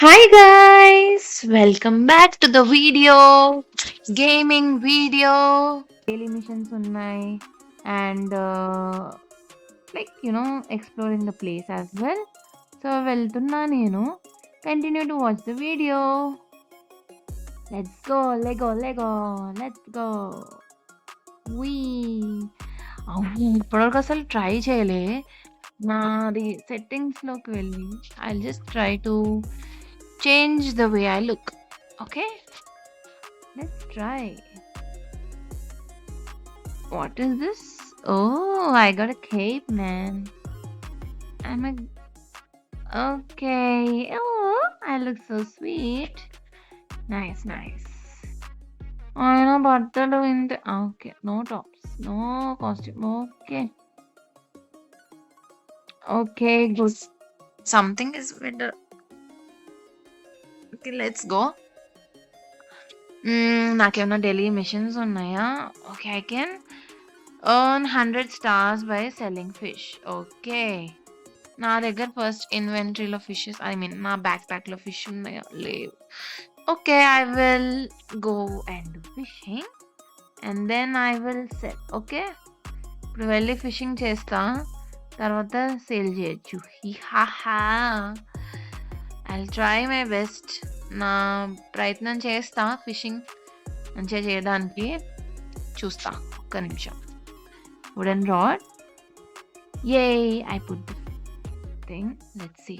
Hi guys welcome back to the video gaming video daily missions ఉన్నాయి. And like you know exploring the place as well so వెళ్తున్నా నేను. Continue to watch the video let's go let's go let's go let's go we అవును ఇప్పటివరకు అసలు try చేయలే. నాది సెట్టింగ్స్లోకి వెళ్ళి I just try to change the way I look. Okay? Let's try. What is this? Oh, I got a cape, man. I'm a. Okay. Oh, I look so sweet. Nice, nice. I know, but the winter. Okay, no tops, no costume. Okay. Okay, good. Something okay let's go నాకేమైనా daily missions ఉన్నాయా? Okay I can earn hundred stars by selling fish okay నా దగ్గర first ఇన్వెంటరీలో fishes I mean నా back ప్యాక్లో fish ఉన్నాయా? లేవు. Okay I will go and fishing and then I will sell okay ఇప్పుడు వెళ్ళి ఫిషింగ్ చేస్తా. తర్వాత సేల్ చేయొచ్చు. హిహాహా ఐ ట్రై మై బెస్ట్ నా ప్రయత్నం చేస్తా ఫిషింగ్ మంచిగా చేయడానికి. చూస్తా ఒక్క నిమిషం. Wooden rod A I put thing let see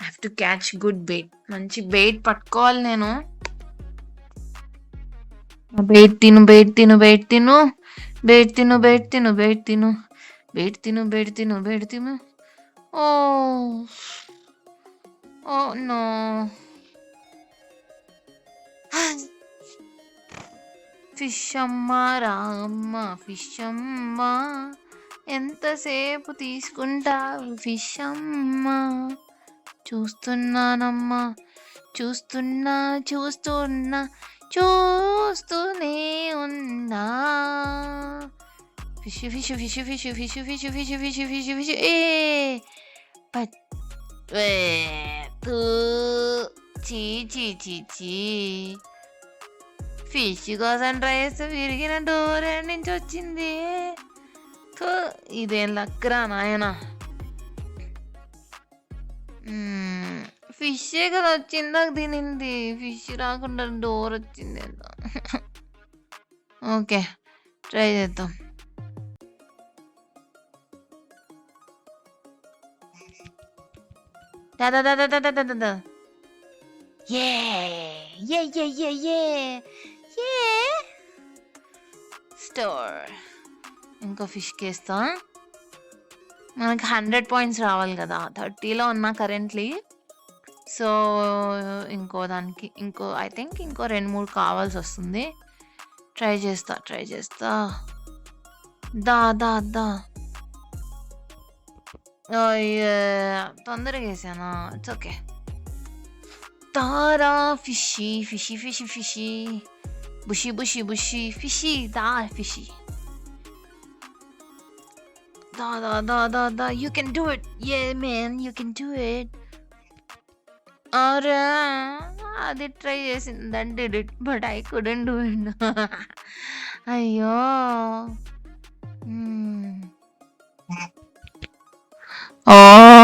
have to catch good bait మంచి బెయిట్ పట్టుకోవాలి నేను. బెయిట్ తిను బెయిట్ తిను బెయిట్ తిను. బెయిట్ తిను బెయిట్ తిను బెయిట్ తిను. బెయిట్ తిను బెయిట్ తిను బెయిట్ తిను. ఓ ఓ నో ఫిష్ అమ్మ రామ్మ ఫిష్ అమ్మ ఎంతసేపు తీసుకుంటావు ఫిష్ అమ్మ చూస్తున్నానమ్మా చూస్తున్నా చూస్తున్నా చూస్తూనే ఉన్నా fish fish fish fish fish fish fish fish fish fish ఏ పట్ తూ చీ చీ చీ చీ. ఫిష్ కోసం ట్రై చేస్తే విరిగిన డోర్ నుంచి వచ్చింది. ఇదేం లక్కరా నాయన. ఫిషే కదా నాకు తినింది. ఫిష్ రాకుండా డోర్ వచ్చింది ఓకే ట్రై చేద్దాం. Da da da da da da da da da. Yeah! Yeah, yeah, yeah, yeah! Yeah! Store ఇంకో ఫిష్కి వేస్తా మనకి హండ్రెడ్ పాయింట్స్ రావాలి కదా. థర్టీలో ఉన్నా కరెంట్లీ సో ఇంకో దానికి ఇంకో ఐ థింక్ ఇంకో రెండు మూడు కావాల్సి వస్తుంది. ట్రై చేస్తా ట్రై చేస్తా. దా దా దా. తొందరగా వేసానా it's okay Dara, fishy fishy fishy fishy. Bushy bushy bushy fishy da fishy. Da da da da da. You can do it. Yeah man, you can do it. Or I did try this and then did it, but I couldn't do it. Ayo. Hmm. Oh.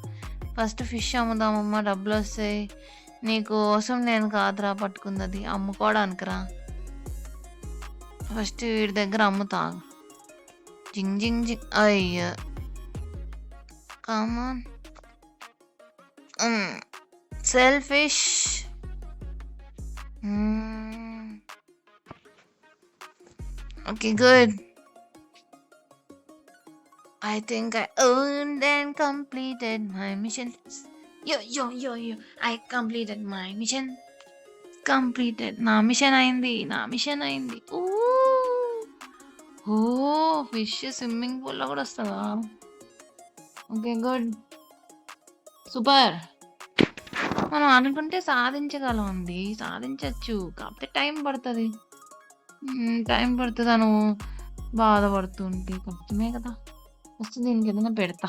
First fish అమ్ముదామమ్మ డబ్బులు వస్తాయి. నీకు కోసం నేను కాదురా పట్టుకుంది అమ్ముకోవడానికి రా first వీడి దగ్గర అమ్ముతా జింగ్ జింగ్ జింగ్. అయ్యో. Common sell fish okay good I think I earned and completed my mission. Yo, yo yo, yo. I completed my mission completed నా మిషన్ అయింది నా మిషన్ అయింది. ఓ ఓ ఫిష్ స్విమ్మింగ్ పూల్లో కూడా వస్తుందా? ఓకే గుడ్ సూపర్ మనం అనుకుంటే సాధించగలం అండి. సాధించవచ్చు కాకపోతే టైం పడుతుంది. టైం పడుతుంది అను బాధపడుతుంటే. కష్టమే కదా. ఫస్ట్ దీనికి ఏదైనా పెడతా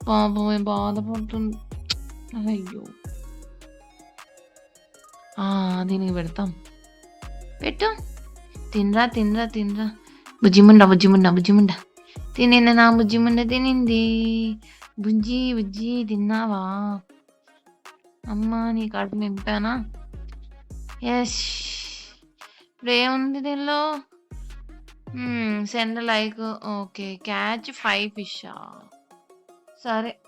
పాపం బాధపడుతుంది అయ్యో దీనికి పెడతాం పెట్టు తినరా తినరా తినరా బుజ్జిముండ బుజ్జిముండ బుజ్జిముండ తినింది నా బుజ్జిముండ తినింది బుజ్జి బుజ్జి తిన్నావా అమ్మ నీ కడుపు నింపానా ఎస్ ఇప్పుడు ఏముంది దీనిలో send like okay catch five ఫిషా సరే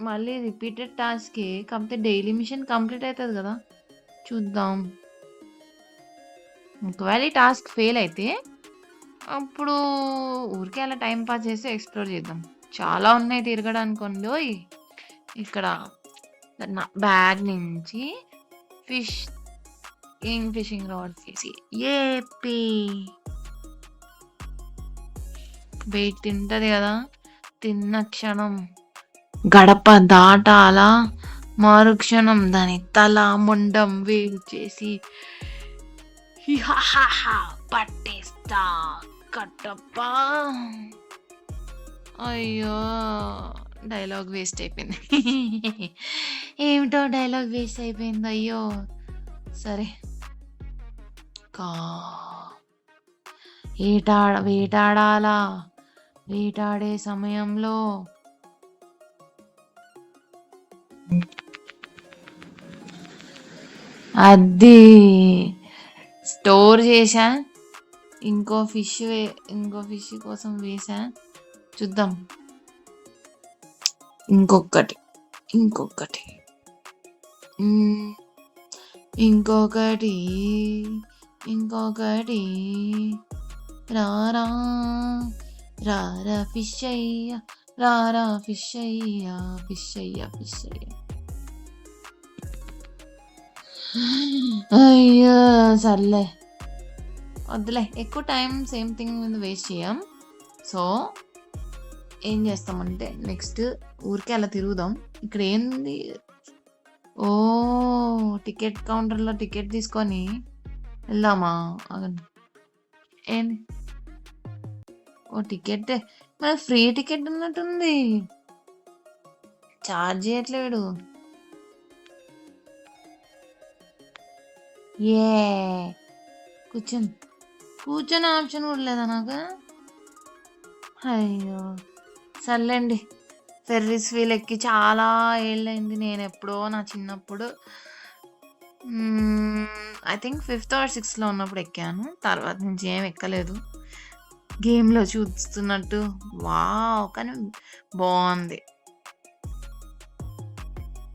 మళ్ళీ రిపీటెడ్ టాస్క్ కాకపోతే డైలీ మిషన్ కంప్లీట్ అవుతుంది కదా. చూద్దాం. ఒకవేళ ఈ టాస్క్ ఫెయిల్ అయితే అప్పుడు ఊరికే అలా టైం పాస్ చేసి ఎక్స్ప్లోర్ చేద్దాం. చాలా ఉన్నాయి తిరగడానికి ఓయ్ ఇక్కడ నా బ్యాగ్ నుంచి ఫిష్ ఇంగ్ ఫిషింగ్ రాడ్ చేసి. ఏపీ. వెయిట్ తింటది కదా తిన్న క్షణం. గడప దాటాలా మరుక్షణం దాని తల ముండం వేలు చేసి పట్టేస్తా కట్టప్పా. అయ్యో డైలాగ్ వేస్ట్ అయిపోయింది. ఏమిటో డైలాగ్ వేస్ట్ అయిపోయింది అయ్యో. సరే. కా. వేటాడ వేటాడాలా? వేటాడే సమయంలో. అది స్టోర్ చేశా. ఇంకో ఫిష్ వే ఇంకో ఫిష్ కోసం వేసా చూద్దాం. ఇంకొకటి ఇంకొకటి ఇంకొకటి ఇంకొకటి. రారా. రారా ఫిష్ అయ్యా రారా ఫిష్ అయ్యా ఫిష్ అయ్యా ఫిష్ అయ్యా అయ్యో సర్లే. వద్దులే ఎక్కువ టైం సేమ్ థింగ్ మీద వేస్ట్ చేయం. సో ఏం చేస్తామంటే నెక్స్ట్ ఊరికే అలా తిరుగుదాం. ఇక్కడ ఏంది? ఓ టికెట్ కౌంటర్లో టికెట్ తీసుకొని వెళ్దామా? ఏంది? ఓ టికెట్ మన ఫ్రీ టికెట్ ఉన్నట్టుంది. చార్జ్ చేయట్లేడు ఏ. కూర్చొని. కూర్చొని ఆప్షన్ కూడా లేదా నాకు? అయ్యో. సర్లేండి. ఫెర్రిస్ వీల్ ఎక్కి చాలా ఏళ్ళైంది నేను ఎప్పుడో నా చిన్నప్పుడు ఐ థింక్ ఫిఫ్త్ ఆర్ సిక్స్త్లో ఉన్నప్పుడు ఎక్కాను. తర్వాత నుంచి ఏం ఎక్కలేదు. గేమ్లో చూస్తున్నట్టు. వావ్! కానీ బాగుంది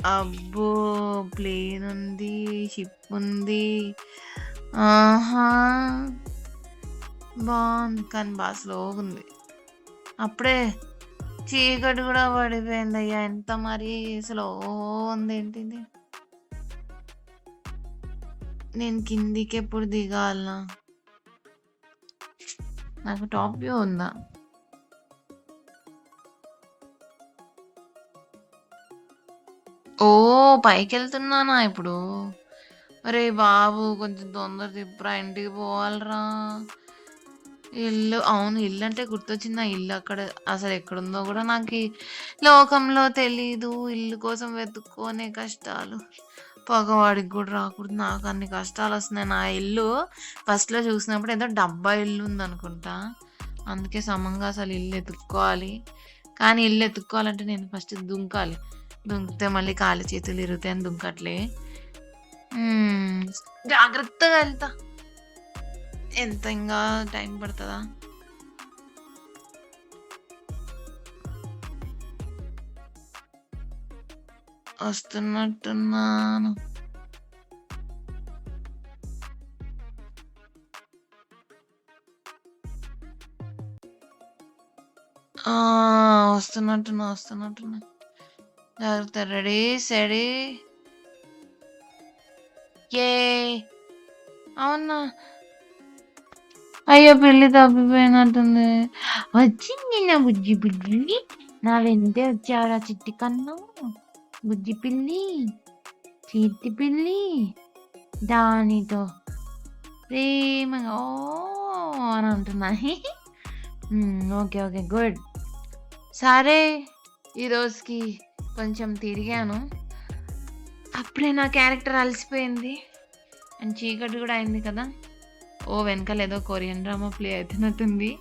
అబ్బో! ప్లేన్ ఉంది షిప్ ఉంది. ఆహా! బాగుంది కానీ బాగా స్లోగా ఉంది. అప్పుడే చీకటి కూడా పడిపోయింది అయ్యా ఎంత మరి స్లో ఉంది ఏంటిది? నేను కిందికి ఎప్పుడు దిగాలనా? నాకు టాప్ వ్యూ ఉందా? ఓ పైకి వెళ్తున్నానా ఇప్పుడు? అరే బాబు కొంచెం తొందర తిప్పురా ఇంటికి పోవాలరా. ఇల్లు అవును ఇల్లు అంటే గుర్తొచ్చింది? ఆ ఇల్లు అక్కడ అసలు ఎక్కడుందో కూడా నాకు లోకంలో తెలీదు. ఇల్లు కోసం వెతుక్కోనే కష్టాలు. పగవాడికి కూడా రాకూడదు. నాకు అన్ని కష్టాలు వస్తున్నాయి. నా ఇల్లు ఫస్ట్లో చూసినప్పుడు ఏదో డబ్బా ఇల్లు ఉందనుకుంటా అందుకే సమంగా అసలు ఇల్లు ఎత్తుక్కోవాలి కానీ ఇల్లు ఎత్తుక్కోవాలంటే నేను ఫస్ట్ దుంకాలి. దుంకితే మళ్ళీ కాలి చేతులు ఇరుగుతాయని దుంకట్లే. జాగ్రత్తగా వెళ్తా. ఎంత ఇంకా టైం పడుతుందా? వస్తున్నట్టున్నాను ఆ, వస్తున్నట్టున్నా వస్తున్నట్టున్నా జాగ్రత్త రెడీ సెడీ ఏ అవునా అయ్యో పెళ్ళి తప్పిపోయినట్టుంది వచ్చింది నా బుజ్జి బుజ్జి నా వెంటే వచ్చావురా చిట్టి కన్నా బుజ్జి పిల్లి చిట్టి పిల్లి దానితో ప్రేమగా ఓ అని అంటున్నాయి ఓకే ఓకే గుడ్. సరే ఈరోజుకి కొంచెం తిరిగాను. అప్పుడే నా క్యారెక్టర్ అలసిపోయింది. అండ్ చీకటి కూడా అయింది కదా. ఓ వెనకాల ఏదో కొరియన్ డ్రామా ప్లే అవుతున్నట్టుంది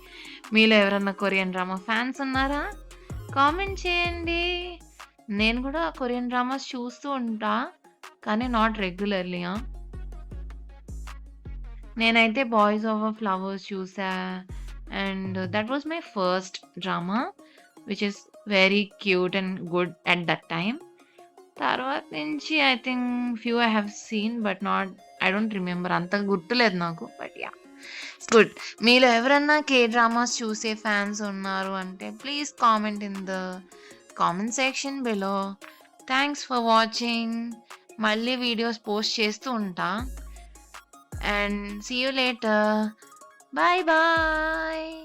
మీలో ఎవరన్నా కొరియన్ డ్రామా ఫ్యాన్స్ ఉన్నారా? కామెంట్ చేయండి. నేను కూడా కొరియన్ డ్రామాస్ చూస్తూ ఉంటా కానీ నాట్ రెగ్యులర్లీ నేనైతే బాయ్స్ ఆఫ్ ఫ్లవర్స్ చూసా and that was my first drama which is very cute and good at that time తర్వాత నుంచి I think few I have seen but not I don't remember అంత గుర్తులేదు నాకు but yeah good మీలో ఎవరన్నా K dramas చూసే fans ఉన్నారు అంటే please comment in the comment section below thanks for watching మళ్ళీ వీడియోస్ పోస్ట్ చేస్తూ ఉంటా. And see you later bye bye